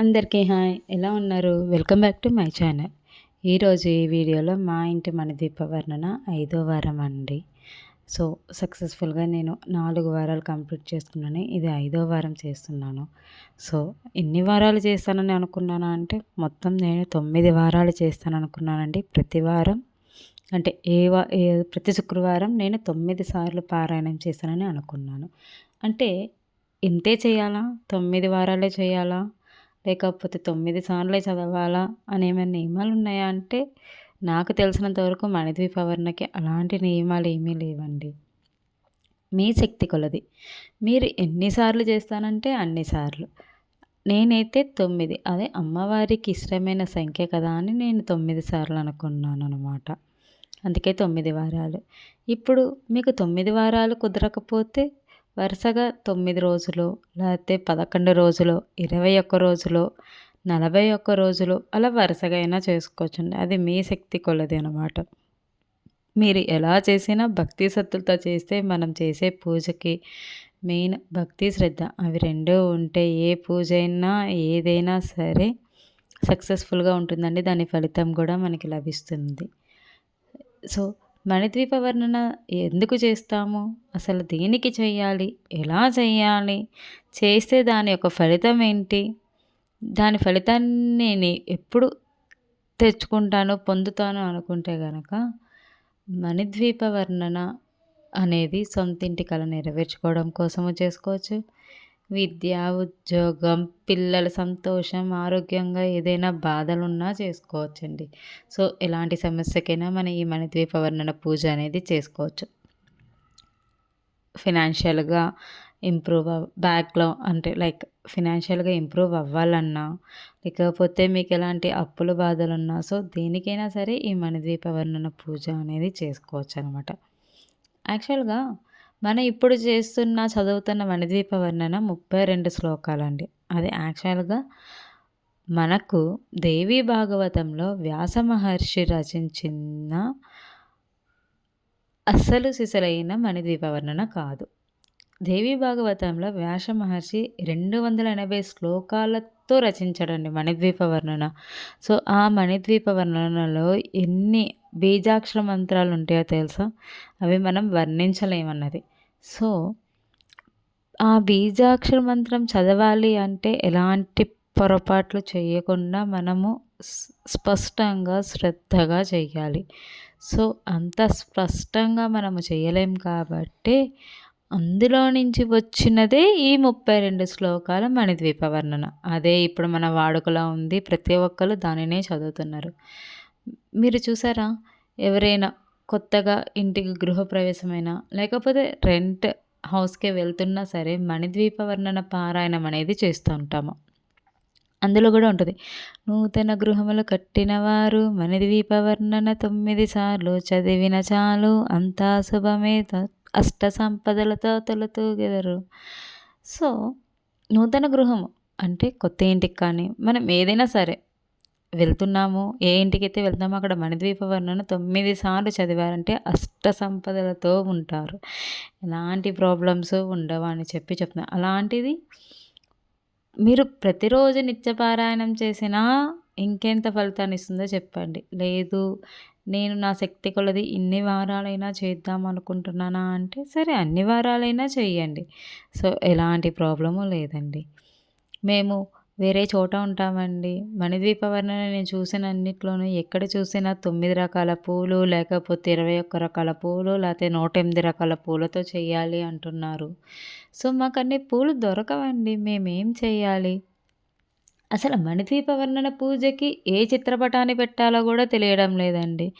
అందరికీ హాయ్. ఎలా ఉన్నారు? Welcome back to my channel. ఈరోజు ఈ వీడియోలో మా ఇంటి మన దీపవర్ణన ఐదో వారం అండి. సో సక్సెస్ఫుల్గా నేను నాలుగు వారాలు కంప్లీట్ చేసుకున్నాను. ఇది ఐదో వారం చేస్తున్నాను. సో ఎన్ని వారాలు చేస్తానని అనుకున్నాను అంటే మొత్తం నేను తొమ్మిది వారాలు చేస్తాను అనుకున్నానండి. ప్రతి వారం అంటే ఏ వా ఏ ప్రతి శుక్రవారం నేను తొమ్మిది సార్లు పారాయణం చేస్తానని అనుకున్నాను. అంటే ఇంతే చేయాలా? తొమ్మిది వారాలే చేయాలా? లేకపోతే తొమ్మిది సార్లే చదవాలా అనేమైనా నియమాలు ఉన్నాయా? అంటే నాకు తెలిసినంత వరకు మణిద్వీపవర్ణకి అలాంటి నియమాలు ఏమీ లేవండి. మీ శక్తి కొలది. మీరు ఎన్నిసార్లు చేస్తానంటే అన్నిసార్లు నేనైతే తొమ్మిది. అదే అమ్మవారికి ఇష్టమైన సంఖ్య కదా అని నేను తొమ్మిది సార్లు అనుకున్నాను అనమాట అందుకే తొమ్మిది వారాలు. ఇప్పుడు మీకు తొమ్మిది వారాలు కుదరకపోతే వరుసగా తొమ్మిది రోజులు లేకపోతే పదకొండు రోజులు ఇరవై ఒక్క రోజులు నలభై ఒక్క రోజులు అలా వరుసగా అయినా చేసుకోవచ్చండి. అది మీ శక్తి కొలది అనమాట మీరు ఎలా చేసినా భక్తి సత్తులతో చేస్తే మనం చేసే పూజకి మెయిన్ భక్తి శ్రద్ధ. అవి రెండూ ఉంటే ఏ పూజ అయినా ఏదైనా సరే సక్సెస్ఫుల్గా ఉంటుందండి. దాని ఫలితం కూడా మనకి లభిస్తుంది. సో మణిద్వీప వర్ణన ఎందుకు చేస్తాము? అసలు దేనికి చేయాలి? ఎలా చేయాలి? చేస్తే దాని యొక్క ఫలితం ఏంటి? దాని ఫలితాన్ని నేను ఎప్పుడు తెచ్చుకుంటాను పొందుతాను అనుకుంటే కనుక మణిద్వీప వర్ణన అనేది సొంతింటి కళ నెరవేర్చుకోవడం కోసము చేసుకోవచ్చు. విద్య ఉద్యోగం పిల్లల సంతోషం ఆరోగ్యంగా ఏదైనా బాధలున్నా చేసుకోవచ్చండి. సో ఎలాంటి సమస్యకైనా మనం ఈ మణిద్వీప వర్ణన పూజ అనేది చేసుకోవచ్చు. ఫినాన్షియల్గా ఇంప్రూవ్ అవ్ బ్యాక్లో అంటే లైక్ ఫినాన్షియల్గా ఇంప్రూవ్ అవ్వాలన్నా లేకపోతే మీకు ఎలాంటి అప్పుల బాధలున్నా సో దేనికైనా సరే ఈ మణిద్వీప వర్ణన పూజ అనేది చేసుకోవచ్చు అనమాట యాక్చువల్గా మనం ఇప్పుడు చేస్తున్న చదువుతున్న మణిద్వీప వర్ణన ముప్పై రెండు శ్లోకాలండి. అది యాక్చువల్గా మనకు దేవీ భాగవతంలో వ్యాస మహర్షి రచించిన అస్సలు సిసలైన మణిద్వీప వర్ణన కాదు. దేవీ భాగవతంలో వ్యాస మహర్షి రెండు వందల ఎనభై శ్లోకాలతో రచించడండి మణిద్వీప వర్ణన సో ఆ మణిద్వీప వర్ణనలో ఎన్ని బీజాక్షర మంత్రాలు ఉంటాయో తెలుసా? అవి మనం వర్ణించలేమన్నది. సో ఆ బీజాక్షర మంత్రం చదవాలి అంటే ఎలాంటి పొరపాట్లు చేయకుండా మనము స్పష్టంగా శ్రద్ధగా చేయాలి. సో అంత స్పష్టంగా మనము చేయలేం కాబట్టి అందులో నుంచి వచ్చినదే ఈ ముప్పై రెండు శ్లోకాల మణిద్వీప వర్ణన. అదే ఇప్పుడు మన వాడుకలో ఉంది ప్రతి ఒక్కరు దానినే చదువుతున్నారు. మీరు చూసారా? ఎవరైనా కొత్తగా ఇంటికి గృహప్రవేశమైనా లేకపోతే రెంట్ హౌస్కే వెళ్తున్నా సరే మణిద్వీప వర్ణన పారాయణం అనేది చేస్తూ ఉంటాము. అందులో కూడా ఉంటుంది. నూతన గృహములు కట్టినవారు మణిద్వీప వర్ణన తొమ్మిది సార్లు చదివిన చాలు అంతా శుభమే అష్ట సంపదలతో తొలతూగెదరు సో నూతన గృహము అంటే కొత్త ఇంటికి కానీ మనం ఏదైనా సరే వెళ్తున్నాము. ఏ ఇంటికైతే వెళ్తామో అక్కడ మణిద్వీప వర్ణన తొమ్మిది సార్లు చదివారంటే అష్ట సంపదలతో ఉంటారు. ఎలాంటి ప్రాబ్లమ్స్ ఉండవు అని చెప్పి చెప్తున్నాను అలాంటిది మీరు ప్రతిరోజు నిత్యపారాయణం చేసినా ఇంకెంత ఫలితాన్ని ఇస్తుందో చెప్పండి. లేదు నేను నా శక్తి కొలది ఇన్ని వారాలైనా చేద్దాం అనుకుంటున్నానా అంటే సరే అన్ని వారాలైనా చెయ్యండి. సో ఎలాంటి ప్రాబ్లము లేదండి. మేము వేరే చోట ఉంటామండి. మణిద్వీప వర్ణన నేను చూసిన అన్నిట్లోనూ ఎక్కడ చూసినా తొమ్మిది రకాల పూలు లేకపోతే ఇరవై ఒక్క రకాల పూలు లేకపోతే నూట ఎనిమిది రకాల పూలతో చేయాలి అంటున్నారు. సో మాకు అన్ని పూలు దొరకవండి. మేమేం చేయాలి అసలు మణిద్వీప వర్ణన పూజకి ఏ చిత్రపటాన్ని పెట్టాలో కూడా తెలియడం లేదండి.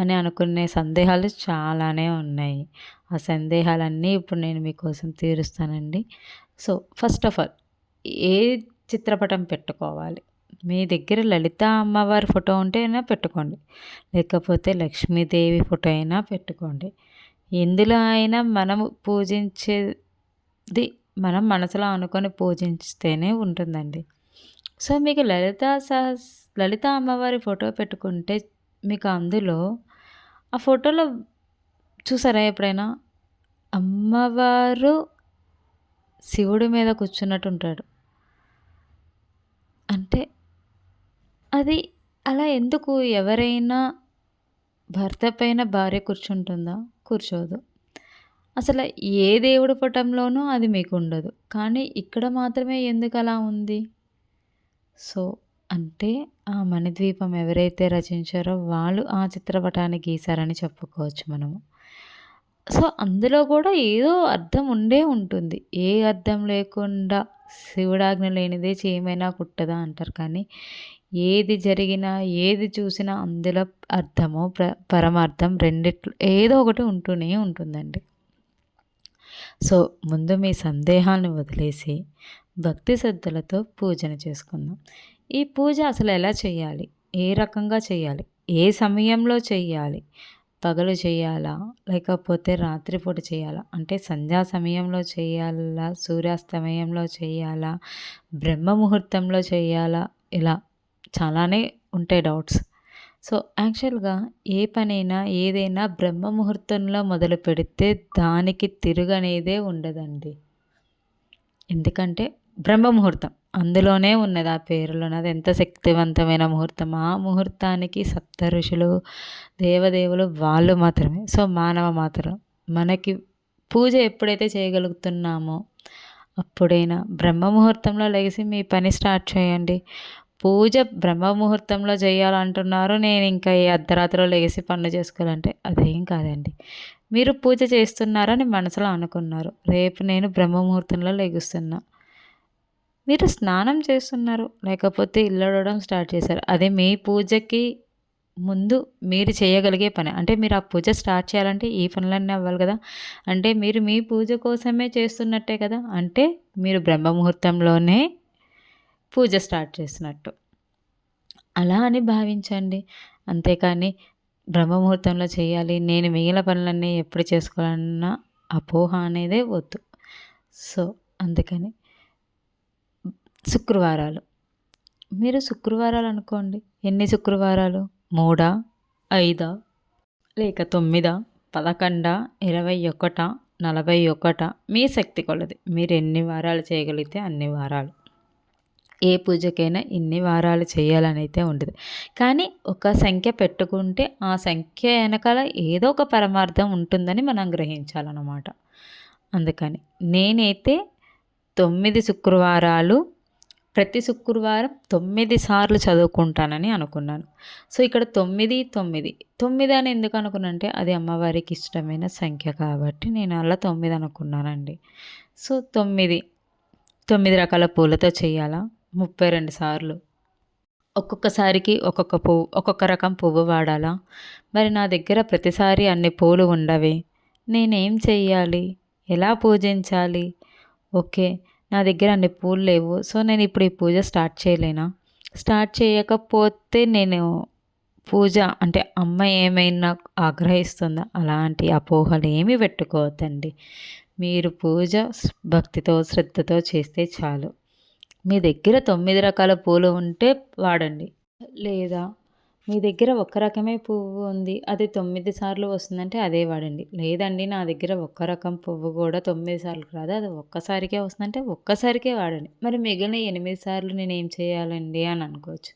అని అనుకునే సందేహాలు చాలానే ఉన్నాయి. ఆ సందేహాలన్నీ ఇప్పుడు నేను మీకోసం తీరుస్తానండి. సో ఫస్ట్ ఆఫ్ ఆల్ ఏ చిత్రపటం పెట్టుకోవాలి. మీ దగ్గర లలిత అమ్మవారి ఫోటో ఉంటే అయినా పెట్టుకోండి. లేకపోతే లక్ష్మీదేవి ఫోటో అయినా పెట్టుకోండి. ఎందులో అయినా మనం పూజించేది మనం మనసులో అనుకొని పూజిస్తేనే ఉంటుందండి. సో మీకు లలిత సహస్ లలిత అమ్మవారి ఫోటో పెట్టుకుంటే మీకు అందులో ఆ ఫోటోలో చూసారా ఎప్పుడైనా? అమ్మవారు శివుడి మీద కూర్చున్నట్టు ఉంటాడు. అంటే అది అలా ఎందుకు ఎవరైనా భర్త పైన భార్య కూర్చుంటుందా? కూర్చోదు. అసలు ఏ దేవుడి పటంలోనూ అది మీకు ఉండదు కానీ ఇక్కడ మాత్రమే ఎందుకలా ఉంది? సో, అంటే ఆ మణిద్వీపం ఎవరైతే రచించారో వాళ్ళు ఆ చిత్రపటాన్ని గీశారని చెప్పుకోవచ్చు మనము. సో, అందులో కూడా ఏదో అర్థం ఉండే ఉంటుంది. ఏ అర్థం లేకుండా శివుడాజ్ఞ లేనిదే చేయమైనా కుట్టదా అంటారు కానీ, ఏది జరిగినా, ఏది చూసినా అందులో అర్థమో, ప్ర పరమార్థం రెండిట్లో ఏదో ఒకటి ఉంటూనే ఉంటుందండి. సో, ముందు మీ సందేహాలను వదిలేసి భక్తి శ్రద్ధలతో పూజను చేసుకుందాం. ఈ పూజ అసలు ఎలా చేయాలి? ఏ రకంగా చేయాలి? ఏ సమయంలో చేయాలి పగలు చేయాలా? లేకపోతే రాత్రిపూట చేయాలా? అంటే సంధ్యా సమయంలో చేయాలా? సూర్యాస్తమయంలో చేయాలా? బ్రహ్మ ముహూర్తంలో చేయాలా? ఇలా చాలానే ఉంటాయి డౌట్స్. సో, యాక్చువల్‌గా ఏ పనైనా, ఏదైనా బ్రహ్మ ముహూర్తంలో మొదలుపెడితే దానికి తిరుగనేదే ఉండదండి. ఎందుకంటే బ్రహ్మ ముహూర్తం. అందులోనే ఉన్నది ఆ పేరులోనే. అది ఎంత శక్తివంతమైన ముహూర్తం. ఆ ముహూర్తానికి సప్త ఋషులు, దేవదేవులు వాళ్ళు మాత్రమే. సో, మానవ మాత్రం. మనకి పూజ ఎప్పుడైతే చేయగలుగుతున్నామో అప్పుడైనా బ్రహ్మ ముహూర్తంలో లెగిసి మీ పని స్టార్ట్ చేయండి. పూజ బ్రహ్మ ముహూర్తంలో చేయాలంటున్నారు. నేను ఇంకా ఈ అర్ధరాత్రిలో లెగిసి పనులు చేసుకోవాలంటే అదేం కాదండి. మీరు పూజ చేస్తున్నారని మనసులో అనుకున్నారు. రేపు నేను బ్రహ్మ ముహూర్తంలో లెగుస్తున్నా. మీరు స్నానం చేస్తున్నారు. లేకపోతే ఇల్లూడవడం స్టార్ట్ చేశారు. అదే మీ పూజకి ముందు మీరు చేయగలిగే పని. అంటే మీరు ఆ పూజ స్టార్ట్ చేయాలంటే ఈ పనులన్నీ అవ్వాలి కదా! అంటే మీరు మీ పూజ కోసమే చేస్తున్నట్టే కదా! అంటే మీరు బ్రహ్మ ముహూర్తంలోనే పూజ స్టార్ట్ చేసినట్టు. అలా అని భావించండి. అంతేకాని బ్రహ్మ ముహూర్తంలో చేయాలి. నేను మిగిలిన పనులన్నీ ఎప్పుడు చేసుకోవాలన్న అపోహ అనేదే వద్దు. సో, అందుకని శుక్రవారాలు. మీరు శుక్రవారాలు అనుకోండి. ఎన్ని శుక్రవారాలు? మూడా? ఐదా? లేక తొమ్మిదా? పదకొండా? ఇరవై ఒకటా? నలభై ఒకటా? మీ శక్తి కొలది. మీరు ఎన్ని వారాలు చేయగలిగితే అన్ని వారాలు. ఏ పూజకైనా ఇన్ని వారాలు చేయాలని అయితే ఉండదు. కానీ ఒక సంఖ్య పెట్టుకుంటే ఆ సంఖ్య వెనకాల ఏదో ఒక పరమార్థం ఉంటుందని మనం గ్రహించాలన్నమాట. అందుకని నేనైతే తొమ్మిది శుక్రవారాలు ప్రతి శుక్రవారం తొమ్మిది సార్లు చదువుకుంటానని అనుకున్నాను. సో, ఇక్కడ 9, 9. 9 అని ఎందుకు అనుకున్నానంటే అది అమ్మవారికి ఇష్టమైన సంఖ్య కాబట్టి నేను అలా తొమ్మిది అనుకున్నానండి. సో, 9 9 రకాల పూలతో చేయాలా? 32 సార్లు. ఒక్కొక్కసారికి ఒక్కొక్క పువ్వు ఒక్కొక్క రకం పువ్వు వాడాలా? మరి నా దగ్గర ప్రతిసారి అన్ని పూలు ఉండవే. నేనేం చెయ్యాలి? ఎలా పూజించాలి? ఓకే. నా దగ్గర అన్ని పూలు లేవు. సో, నేను ఇప్పుడు ఈ పూజ స్టార్ట్ చేయలేనా? స్టార్ట్ చేయకపోతే నేను పూజ అంటే అమ్మ ఏమైనా ఆగ్రహిస్తుందా? అలాంటి అపోహలు ఏమీ పెట్టుకోవద్దండి. మీరు పూజ భక్తితో, శ్రద్ధతో చేస్తే చాలు. మీ దగ్గర తొమ్మిది రకాల పూలు ఉంటే వాడండి. లేదా మీ దగ్గర ఒక రకమే పువ్వు ఉంది. అది తొమ్మిది సార్లు వస్తుందంటే అదే వాడండి. లేదండి నా దగ్గర ఒక్క రకం పువ్వు కూడా తొమ్మిది సార్లు రాదు. అది ఒక్కసారికే వస్తుందంటే ఒక్కసారికే వాడండి. మరి మిగిలిన ఎనిమిది సార్లు నేను ఏం చేయాలండి అని అనుకోవచ్చు.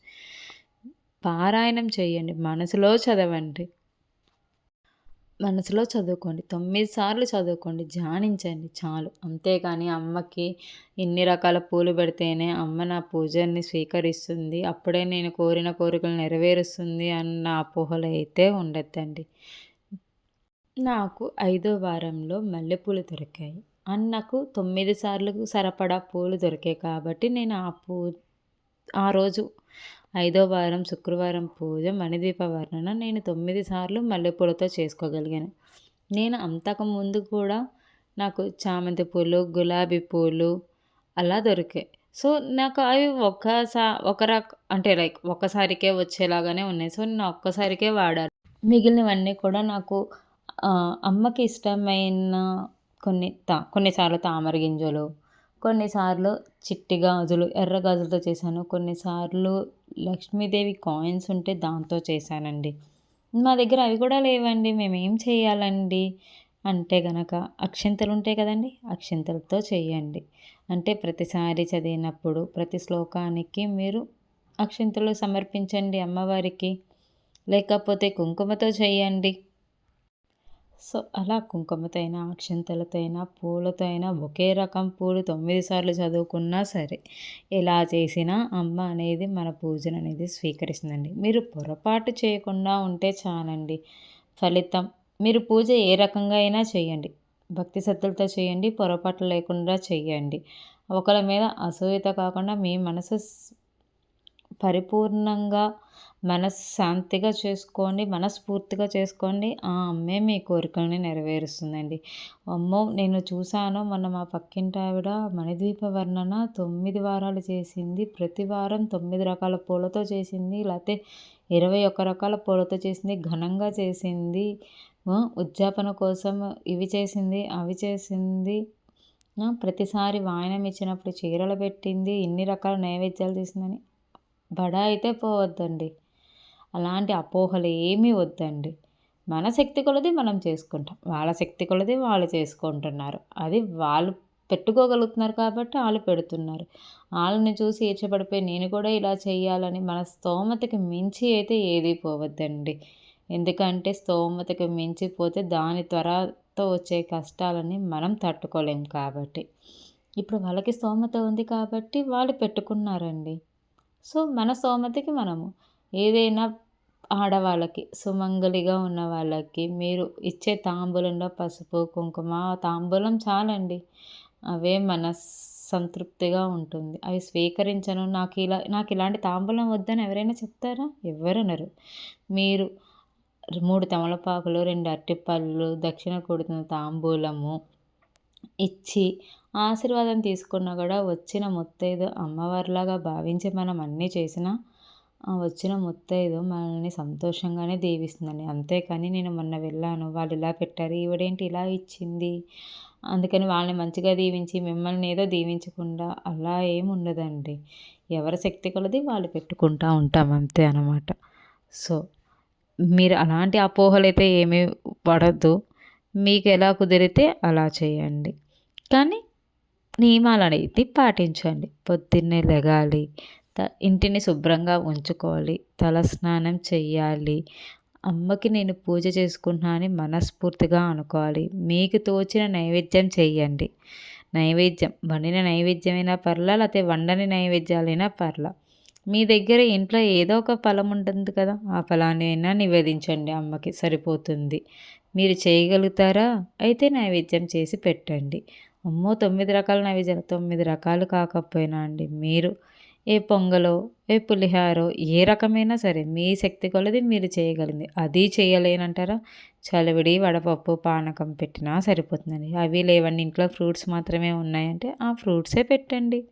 పారాయణం చేయండి. మనసులో చదవండి. మనసులో చదువుకోండి. తొమ్మిది సార్లు చదువుకోండి. ధ్యానించండి చాలు. అంతేగాని అమ్మకి ఇన్ని రకాల పూలు పెడితేనే అమ్మ నా పూజని స్వీకరిస్తుంది. అప్పుడే నేను కోరిన కోరికలు నెరవేరుస్తుంది అన్న అపోహలు అయితే ఉండద్దండి నాకు ఐదో వారంలో మల్లెపూలు దొరికాయి. అన్నకు తొమ్మిది సార్లు సరిపడా పూలు దొరికాయి కాబట్టి నేను ఆ పూ ఆ రోజు ఐదో వారం శుక్రవారం పూజ మణిదీప వర్ణన నేను తొమ్మిది సార్లు మల్లెపూలతో చేసుకోగలిగాను. నేను అంతకుముందు కూడా నాకు చామంతి పూలు, గులాబీ పూలు అలా దొరికాయి. సో, నాకు అవి ఒక్కసా ఒక రక అంటే లైక్ ఒక్కసారికే వచ్చేలాగానే ఉన్నాయి. సో, నేను ఒక్కసారికే వాడాలి మిగిలినవన్నీ కూడా నాకు అమ్మకి ఇష్టమైన కొన్ని తా కొన్నిసార్లు తామర గింజలు, కొన్నిసార్లు చిట్టి గాజులు, ఎర్ర గాజులతో చేశాను. కొన్నిసార్లు లక్ష్మీదేవి కాయిన్స్ ఉంటే దాంతో చేశానండి. మా దగ్గర అవి కూడా లేవండి. మేమేం చేయాలండి? అంటే గనక అక్షింతలు ఉంటాయి కదండి అక్షింతలతో చేయండి. అంటే ప్రతిసారి చదివినప్పుడు ప్రతి శ్లోకానికి మీరు అక్షింతలు సమర్పించండి అమ్మవారికి లేకపోతే కుంకుమతో చేయండి సో అలా కుంకుమతో అయినా అక్షంతలతో అయినా పూలతో అయినా ఒకే రకం పూలు తొమ్మిది సార్లు చదువుకున్నా సరే ఎలా చేసినా అమ్మ అనేది మన పూజను అనేది స్వీకరిస్తుందండి. మీరు పొరపాటు చేయకుండా ఉంటే చాలండి. ఫలితం మీరు పూజ ఏ రకంగా అయినా చేయండి. భక్తి శ్రద్ధలతో చేయండి పొరపాట్లు లేకుండా చేయండి. ఒకరి మీద అసూయత కాకుండా మీ మనసు పరిపూర్ణంగా మనశ్శాంతిగా చేసుకోండి మనస్ఫూర్తిగా చేసుకోండి. ఆ అమ్మే మీ కోరికల్ని నెరవేరుస్తుందండి. అమ్మో నేను చూశాను మొన్న మా పక్కింటి ఆవిడ మణిద్వీప వర్ణన తొమ్మిది వారాలు చేసింది. ప్రతి వారం తొమ్మిది రకాల పూలతో చేసింది. లేకపోతే ఇరవై ఒక్క రకాల పూలతో చేసింది. ఘనంగా చేసింది. ఉద్యాపన కోసం ఇవి చేసింది అవి చేసింది. ప్రతిసారి వాయనం ఇచ్చినప్పుడు చీరలు పెట్టింది. ఇన్ని రకాల నైవేద్యాలు చేసిందని. బడా అయితే పోవద్దండి. అలాంటి అపోహలు ఏమీ వద్దండి. మన శక్తి కొలది మనం చేసుకుంటాం. వాళ్ళ శక్తి కొలది వాళ్ళు చేసుకుంటున్నారు. అది వాళ్ళు పెట్టుకోగలుగుతున్నారు కాబట్టి వాళ్ళు పెడుతున్నారు. వాళ్ళని చూసి ఈర్చపడిపోయి నేను కూడా ఇలా చేయాలని మన స్తోమతకి మించి అయితే ఏది పోవద్దండి. ఎందుకంటే స్తోమతకి మించిపోతే దాని త్వరతో వచ్చే కష్టాలని మనం తట్టుకోలేం కాబట్టి. ఇప్పుడు వాళ్ళకి స్తోమత ఉంది కాబట్టి వాళ్ళు పెట్టుకున్నారండి. సో మన స్తోమతకి మనము ఏదైనా ఆడవాళ్ళకి సుమంగలిగా ఉన్న వాళ్ళకి మీరు ఇచ్చే తాంబూలంలో పసుపు కుంకుమ తాంబూలం చాలండి. అవే మన సంతృప్తిగా ఉంటుంది. అవి స్వీకరించను. నాకు ఇలా నాకు ఇలాంటి తాంబూలం వద్దని ఎవరైనా చెప్తారా? ఎవరనరు మీరు మూడు తమలపాకులు రెండు అరటిపళ్ళు దక్షిణ కొడుతున్న తాంబూలము ఇచ్చి ఆశీర్వాదం తీసుకున్నా కూడా వచ్చిన ముత్తైదు అమ్మవారిలాగా భావించి మనం అన్నీ చేసినా వచ్చిన ముత్తైదు మనల్ని సంతోషంగానే దీవిస్తుందండి. అంతేకాని నేను మొన్న వెళ్ళాను వాళ్ళు ఇలా పెట్టారు ఈవిడేంటి ఇలా ఇచ్చింది? అందుకని వాళ్ళని మంచిగా దీవించి మిమ్మల్ని ఏదో దీవించకుండా అలా ఏమి ఉండదండి. ఎవరి శక్తి కొలది వాళ్ళు పెట్టుకుంటూ ఉంటాం అంతే అనమాట సో మీరు అలాంటి అపోహలు అయితే ఏమీ పడద్దు. మీకు ఎలా కుదిరితే అలా చేయండి. కానీ నియమాలు అనేది పాటించండి. పొద్దున్నే లెగాలి ఇంటిని శుభ్రంగా ఉంచుకోవాలి. తలస్నానం చెయ్యాలి. అమ్మకి నేను పూజ చేసుకుంటున్నా అని మనస్ఫూర్తిగా అనుకోవాలి. మీకు తోచిన నైవేద్యం చెయ్యండి. నైవేద్యం. వండిన నైవేద్యమైనా పర్లా లేకపోతే వండని నైవేద్యాలైనా పర్లా. మీ దగ్గర ఇంట్లో ఏదో ఒక ఫలం ఉంటుంది కదా ఆ ఫలాన్ని అయినా నివేదించండి అమ్మకి. సరిపోతుంది. మీరు చేయగలుగుతారా? అయితే నైవేద్యం చేసి పెట్టండి. అమ్మో తొమ్మిది రకాల నైవేద్యాలు. తొమ్మిది రకాలు కాకపోయినా అండి. మీరు ఏ పొంగలో ఏ పులిహారో ఏ రకమైనా సరే మీ శక్తి కొలది మీరు చేయగలిగింది. అది చేయలేనంటారా? చలివిడి వడపప్పు పానకం పెట్టినా సరిపోతుందండి. అవి లేవండి. ఇంట్లో ఫ్రూట్స్ మాత్రమే ఉన్నాయంటే ఆ ఫ్రూట్సే పెట్టండి.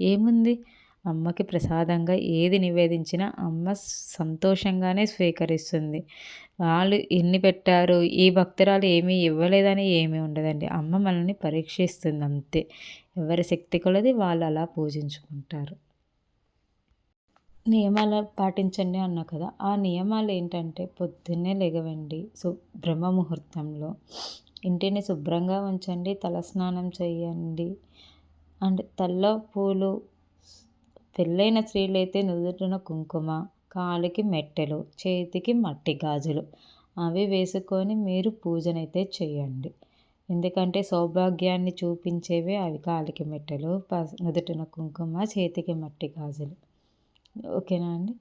ఏముంది? అమ్మకి ప్రసాదంగా ఏది నివేదించినా అమ్మ సంతోషంగానే స్వీకరిస్తుంది. వాళ్ళు ఎన్ని పెట్టారు? ఈ భక్తురాలు ఏమీ ఇవ్వలేదని ఏమీ ఉండదండి. అమ్మ మనల్ని పరీక్షిస్తుంది అంతే. ఎవరి శక్తి కొలది వాళ్ళు అలా పూజించుకుంటారు. నియమాలు పాటించండి అన్నా కదా. ఆ నియమాలు ఏంటంటే పొద్దున్నే లెగవండి. సు బ్రహ్మ ముహూర్తంలో ఇంటిని శుభ్రంగా ఉంచండి తలస్నానం చేయండి. అండ్ తల్ల పూలు పెళ్ళైన స్త్రీలైతే నుదుటిన కుంకుమ కాలికి మెట్టెలు చేతికి మట్టి గాజులు అవి వేసుకొని మీరు పూజనైతే చేయండి. ఎందుకంటే సౌభాగ్యాన్ని చూపించేవే అవి కాలికి మెట్టెలు ప నుదుటిన కుంకుమ చేతికి మట్టి గాజులు. ఓకేనా అండి?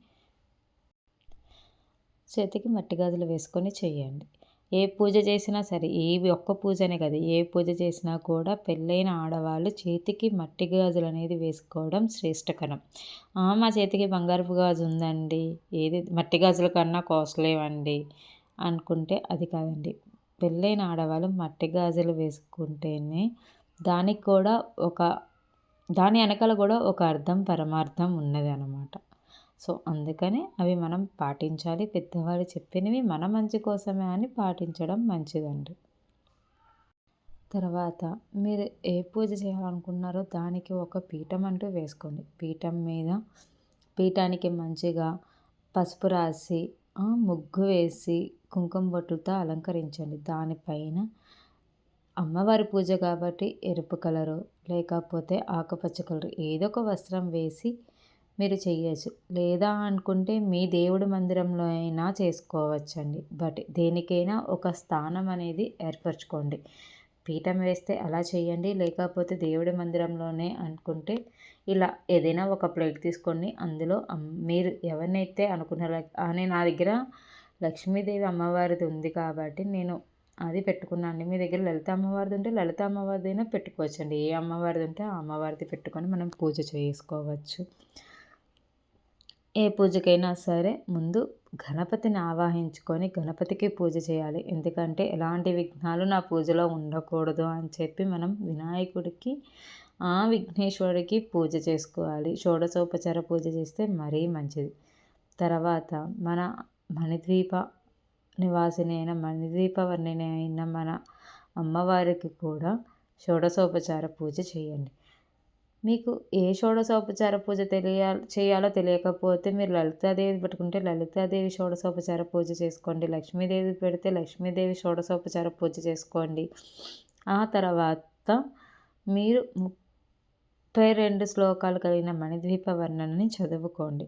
చేతికి మట్టి గాజులు వేసుకొని చేయండి. ఏ పూజ చేసినా సరే ఏ ఒక్క పూజనే కదా ఏ పూజ చేసినా కూడా పెళ్ళైన ఆడవాళ్ళు చేతికి మట్టి గాజులు అనేది వేసుకోవడం శ్రేష్టకరం. మా చేతికి బంగారపు గాజు ఉందండి. ఏది మట్టి గాజుల కన్నా కోసలేవండి అనుకుంటే అది కాదండి. పెళ్ళైన ఆడవాళ్ళు మట్టి గాజులు వేసుకుంటేనే దానికి కూడా ఒక దాని వెనకాల కూడా ఒక అర్థం పరమార్థం ఉన్నది అనమాట సో అందుకని అవి మనం పాటించాలి. పెద్దవాళ్ళు చెప్పినవి మన మంచి కోసమే అని పాటించడం మంచిదండి. తర్వాత మీరు ఏ పూజ చేయాలనుకున్నారో దానికి ఒక పీఠం అంటూ వేసుకోండి. పీఠం మీద పీఠానికి మంచిగా పసుపు రాసి ముగ్గు వేసి కుంకుమ బొట్టులతో అలంకరించండి. దానిపైన అమ్మవారి పూజ కాబట్టి ఎరుపు కలరు లేకపోతే ఆకుపచ్చ కలర్ ఏదో ఒక వస్త్రం వేసి మీరు చేయొచ్చు. లేదా అనుకుంటే మీ దేవుడి మందిరంలో అయినా చేసుకోవచ్చండి. బట్ దేనికైనా ఒక స్థానం అనేది ఏర్పరచుకోండి. పీఠం వేస్తే అలా చేయండి. లేకపోతే దేవుడి మందిరంలోనే అనుకుంటే ఇలా ఏదైనా ఒక ప్లేట్ తీసుకోండి. అందులో మీరు ఎవరినైతే అనుకున్నారో అని నా దగ్గర లక్ష్మీదేవి అమ్మవారిది ఉంది కాబట్టి నేను అది పెట్టుకున్నాను మీ దగ్గర లలిత అమ్మవారిది ఉంటే లలిత అమ్మవారిది అయినా పెట్టుకోవచ్చండి. ఏ అమ్మవారిది ఉంటే ఆ అమ్మవారిది పెట్టుకొని మనం పూజ చేసుకోవచ్చు. ఏ పూజకైనా సరే ముందు గణపతిని ఆవాహించుకొని గణపతికి పూజ చేయాలి. ఎందుకంటే ఎలాంటి విఘ్నాలు నా పూజలో ఉండకూడదు అని చెప్పి మనం వినాయకుడికి ఆ విఘ్నేశ్వరుడికి పూజ చేసుకోవాలి. షోడశోపచార పూజ చేస్తే మరీ మంచిది. తర్వాత మన మణిద్వీప నివాసిని అయిన అయిన మన అమ్మవారికి కూడా షోడశోపచార పూజ చేయండి. మీకు ఏ షోడశోపచార పూజ తెలియ చేయాలో తెలియకపోతే మీరు లలితాదేవి పెట్టుకుంటే లలితాదేవి షోడశోపచార పూజ చేసుకోండి. లక్ష్మీదేవి పెడితే లక్ష్మీదేవి షోడశోపచార పూజ చేసుకోండి. ఆ తర్వాత మీరు ముప్పై రెండు శ్లోకాలు కలిగిన మణిద్వీప వర్ణనని చదువుకోండి.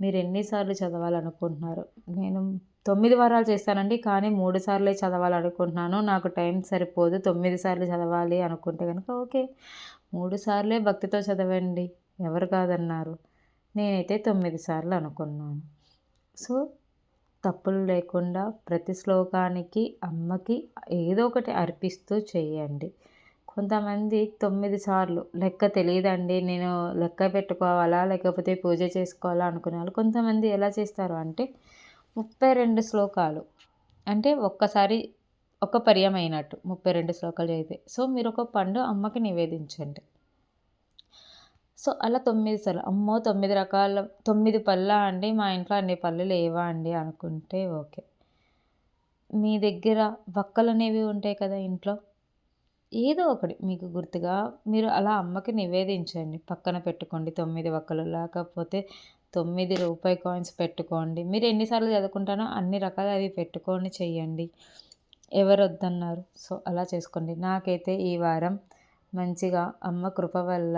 మీరు ఎన్నిసార్లు చదవాలనుకుంటున్నారు నేను తొమ్మిది వారాలు చేస్తానండి కానీ మూడు సార్లే చదవాలనుకుంటున్నాను. నాకు టైం సరిపోదు తొమ్మిది సార్లు చదవాలి అనుకుంటే కనుక ఓకే. మూడు సార్లే భక్తితో చదవండి ఎవరు కాదన్నారు. నేనైతే తొమ్మిది సార్లు అనుకున్నాను. సో తప్పులు లేకుండా ప్రతి శ్లోకానికి అమ్మకి ఏదో ఒకటి అర్పిస్తూ చేయండి. కొంతమంది తొమ్మిది సార్లు లెక్క తెలియదండి నేను లెక్క పెట్టుకోవాలా లేకపోతే పూజ చేసుకోవాలా అనుకునే వాళ్ళు కొంతమంది ఎలా చేస్తారు అంటే ముప్పై రెండు శ్లోకాలు. అంటే ఒక్కసారి ఒక పర్యమైనట్టు ముప్పై రెండు శ్లోకాలు చదివితే. సో మీరు ఒక పండు అమ్మకి నివేదించండి. సో అలా తొమ్మిది సార్లు. అమ్మో తొమ్మిది రకాల తొమ్మిది పళ్ళ అండి మా ఇంట్లో అన్ని పళ్ళు లేవా అండి అనుకుంటే ఓకే. మీ దగ్గర వక్కలు అనేవి ఉంటాయి కదా ఇంట్లో? ఏదో ఒకటి మీకు గుర్తుగా మీరు అలా అమ్మకి నివేదించండి. పక్కన పెట్టుకోండి తొమ్మిది వక్కలు. లేకపోతే తొమ్మిది రూపాయి కాయిన్స్ పెట్టుకోండి. మీరు ఎన్నిసార్లు చదువుకుంటానో అన్ని రకాలు అవి పెట్టుకొని చెయ్యండి. ఎవరు వద్దన్నారు సో అలా చేసుకోండి. నాకైతే ఈ వారం మంచిగా అమ్మ కృప వల్ల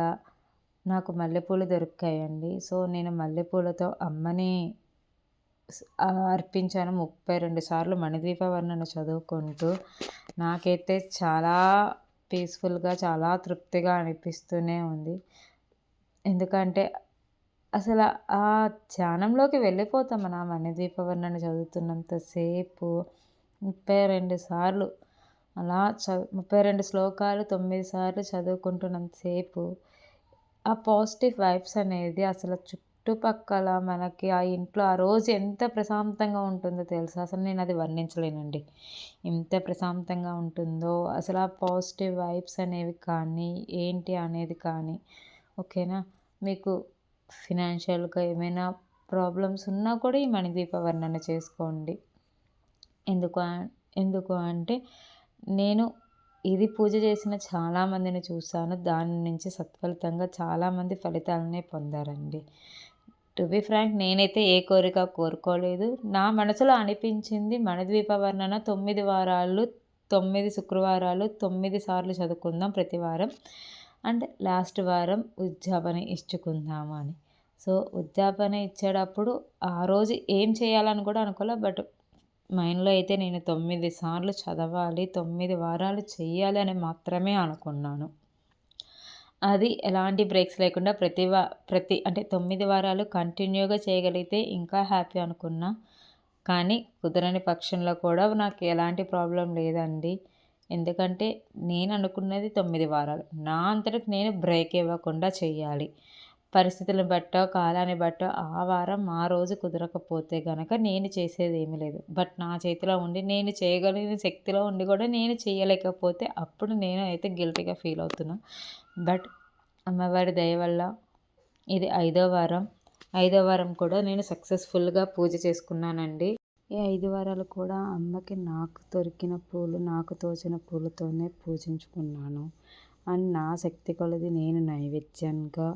నాకు మల్లెపూలు దొరికాయండి. సో నేను మల్లెపూలతో అమ్మని అర్పించాను ముప్పై రెండు సార్లు మణిద్వీప వర్ణను చదువుకుంటూ. నాకైతే చాలా పీస్ఫుల్గా చాలా తృప్తిగా అనిపిస్తూనే ఉంది. ఎందుకంటే అసలు ఆ ధ్యానంలోకి వెళ్ళిపోతాం మనం. మణిద్వీప వర్ణన చదువుతున్నంతసేపు ముప్పై రెండు సార్లు అలా చదువు ముప్పై రెండు శ్లోకాలు తొమ్మిది సార్లు చదువుకుంటున్నంతసేపు ఆ పాజిటివ్ వైబ్స్ అనేది అసలు చుట్టుపక్కల మనకి ఆ ఇంట్లో ఆ రోజు ఎంత ప్రశాంతంగా ఉంటుందో తెలుసా? అసలు నేను అది వర్ణించలేనండి. ఎంత ప్రశాంతంగా ఉంటుందో అసలు ఆ పాజిటివ్ వైబ్స్ అనేవి కానీ ఏంటి అనేది కానీ ఓకేనా? మీకు ఫినాన్షియల్గా ఏమైనా ప్రాబ్లమ్స్ ఉన్నా కూడా ఈ మణిదీప వర్ణన చేసుకోండి. ఎందుకు ఎందుకు అంటే నేను ఇది పూజ చేసిన చాలామందిని చూశాను. దాని నుంచి సత్ఫలితంగా చాలామంది ఫలితాలనే పొందారండి. టు బి ఫ్రాంక్ నేనైతే ఏ కోరిక కోరుకోలేదు. నా మనసులో అనిపించింది మణిద్వీప వర్ణన తొమ్మిది వారాలు తొమ్మిది శుక్రవారాలు తొమ్మిది సార్లు చదువుకుందాం ప్రతి వారం. అండ్ లాస్ట్ వారం ఉద్యాపన ఇచ్చుకుందాము అని సో ఉద్యాపన ఇచ్చేటప్పుడు ఆ రోజు ఏం చేయాలని కూడా అనుకోలే బట్ మైండ్లో అయితే నేను తొమ్మిది సార్లు చదవాలి తొమ్మిది వారాలు చెయ్యాలి అని మాత్రమే అనుకున్నాను. అది ఎలాంటి బ్రేక్స్ లేకుండా ప్రతి వా ప్రతి అంటే తొమ్మిది వారాలు కంటిన్యూగా చేయగలిగితే ఇంకా హ్యాపీ అనుకున్నా. కానీ కుదరని పక్షంలో కూడా నాకు ఎలాంటి ప్రాబ్లం లేదండి. ఎందుకంటే నేను అనుకున్నది తొమ్మిది వారాలు. నా అంతటికి నేను బ్రేక్ ఇవ్వకుండా చేయాలి. పరిస్థితులను బట్టో కాలాన్ని బట్టో ఆ వారం ఆ రోజు కుదరకపోతే కనుక నేను చేసేది ఏమీ లేదు. బట్ నా చేతిలో ఉండి నేను చేయగలిగిన శక్తిలో ఉండి కూడా నేను చేయలేకపోతే అప్పుడు నేను అయితే గిల్టీగా ఫీల్ అవుతున్నా. బట్ అమ్మవారి దయ వల్ల ఇది ఐదో వారం. ఐదో వారం కూడా నేను సక్సెస్ఫుల్గా పూజ చేసుకున్నానండి. ఈ ఐదు వారాలు కూడా అమ్మకి నాకు దొరికిన పూలు నాకు తోచిన పూలతోనే పూజించుకున్నాను. అండ్ నా శక్తి కొలది నేను నైవేద్యంగా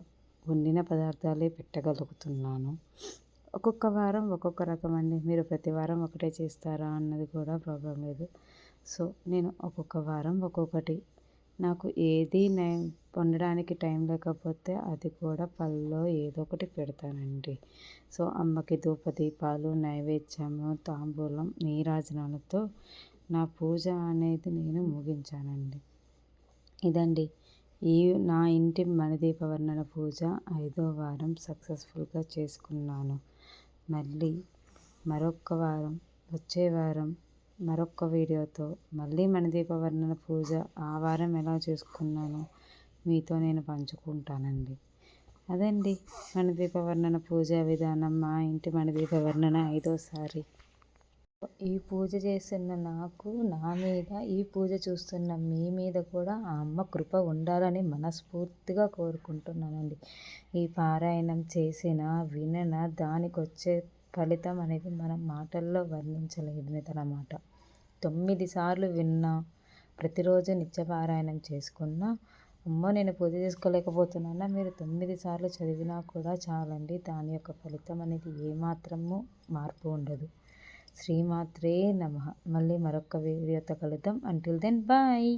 వండిన పదార్థాలే పెట్టగలుగుతున్నాను. ఒక్కొక్క వారం ఒక్కొక్క రకం అండి మీరు ప్రతి వారం ఒకటే చేస్తారా అన్నది కూడా ప్రాబ్లం లేదు. సో నేను ఒక్కొక్క వారం ఒక్కొక్కటి నాకు ఏది వండడానికి టైం లేకపోతే అది కూడా పళ్ళలో ఏదో ఒకటి పెడతానండి. సో అమ్మకి ధూపదీపాలు నైవేద్యము తాంబూలం నీరాజనాలతో నా పూజ అనేది నేను ముగించానండి. ఇదండి. ఈ నా ఇంటి మణిదీపవర్ణన పూజ ఐదో వారం సక్సెస్ఫుల్గా చేసుకున్నాను. మళ్ళీ మరొక వారం వచ్చే వారం మరొక వీడియోతో మళ్ళీ మణిదీపవర్ణన పూజ ఆ వారం ఎలా చేసుకున్నానో మీతో నేను పంచుకుంటానండి. అదండి మణిదీప వర్ణన పూజా విధానం మా ఇంటి మన దీపవర్ణన ఐదోసారి. ఈ పూజ చేస్తున్న నాకు నా మీద ఈ పూజ చూస్తున్న మీ మీద కూడా ఆ అమ్మ కృప ఉండాలని మనస్ఫూర్తిగా కోరుకుంటున్నానండి. ఈ పారాయణం చేసిన వినన దానికి వచ్చే ఫలితం అనేది మనం మాటల్లో వర్ణించలేనిదన్నమాట తొమ్మిది సార్లు విన్నా ప్రతిరోజు నిత్యపారాయణం చేసుకున్నా అమ్మో నేను పూజ చేసుకోలేకపోతున్నా మీరు తొమ్మిది సార్లు చదివినా కూడా చాలండి. దాని యొక్క ఫలితం అనేది ఏమాత్రము మార్పు ఉండదు. శ్రీమాత్రే నమ. మళ్ళీ మరొక వీడియోతో కలుద్దాం. Until then bye